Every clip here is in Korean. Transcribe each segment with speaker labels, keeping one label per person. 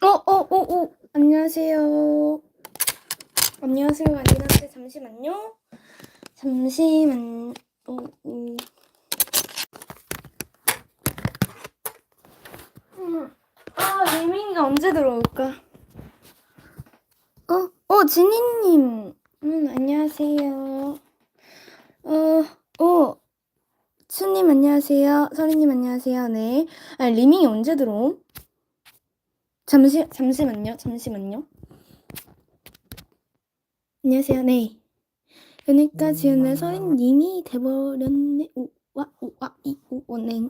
Speaker 1: 어, 어, 어, 어, 안녕하세요. 안녕하세요. 아니한테 잠시만요. 잠시만, 어, 어. 음, 아, 리밍이가 언제 들어올까? 어, 어, 지니님. 음, 안녕하세요. 어, 어, 수님 안녕하세요. 서리님 안녕하세요. 네. 아, 리밍이 언제 들어옴? 잠시, 잠시만요. 잠시만요. 안녕하세요. 네. 그러니까 지금 서린 님이 돼버렸네. 오, 와, 오, 와, 이, 오, 오, 네.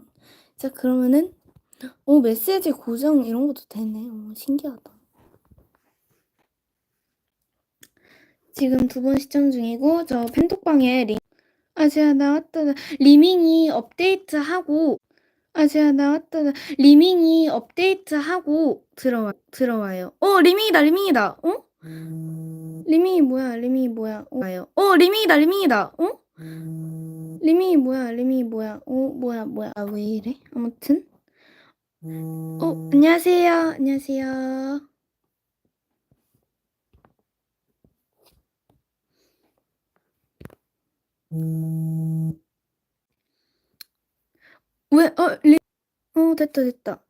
Speaker 1: 자, 그러면은, 오, 메시지 고정 이런 것도 되네. 오, 신기하다. 지금 두 번 시청 중이고, 저 팬톡방에 리, 아, 제가 나왔다. 리밍이 업데이트하고, 아, 제가 나왔다. 리밍이 업데이트하고 들어와, 들어와요. 어, 리밍이다, 리밍이다. 어? 리밍이 뭐야, 리밍이 뭐야. 어, 와요. 어, 리밍이다, 리밍이다. 어? 리밍이 뭐야, 리밍이 뭐야. 어, 뭐야, 뭐야. 아, 왜 이래? 아무튼. 어, 안녕하세요. 안녕하세요. 왜, 어, 리, 어, 됐다, 됐다.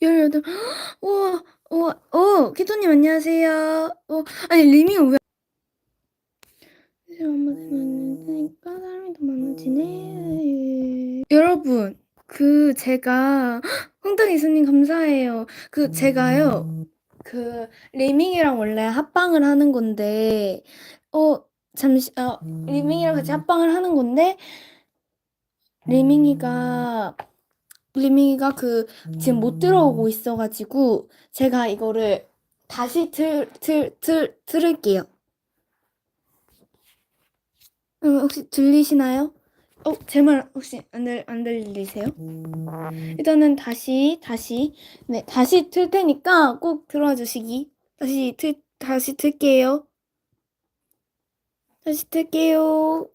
Speaker 1: 18, 우와, 우와, 어, 키토님 안녕하세요. 어, 아니, 리밍이 왜, 만나니까 사람이 더 많아지네. 여러분, 그, 제가, 홍당 이수님 감사해요. 그, 제가요, 그, 리밍이랑 원래 합방을 하는 건데, 어, 잠시, 어, 리밍이랑 같이 합방을 하는 건데, 리밍이가, 리밍이가 그, 지금 못 들어오고 있어가지고, 제가 이거를 다시 틀, 틀, 틀, 틀을게요. 음, 혹시 들리시나요? 어, 제 말 혹시 안, 들, 안 들리세요? 일단은 다시, 다시, 네, 다시 틀 테니까 꼭 들어와 주시기. 다시 틀, 다시 틀게요. 다시 틀게요.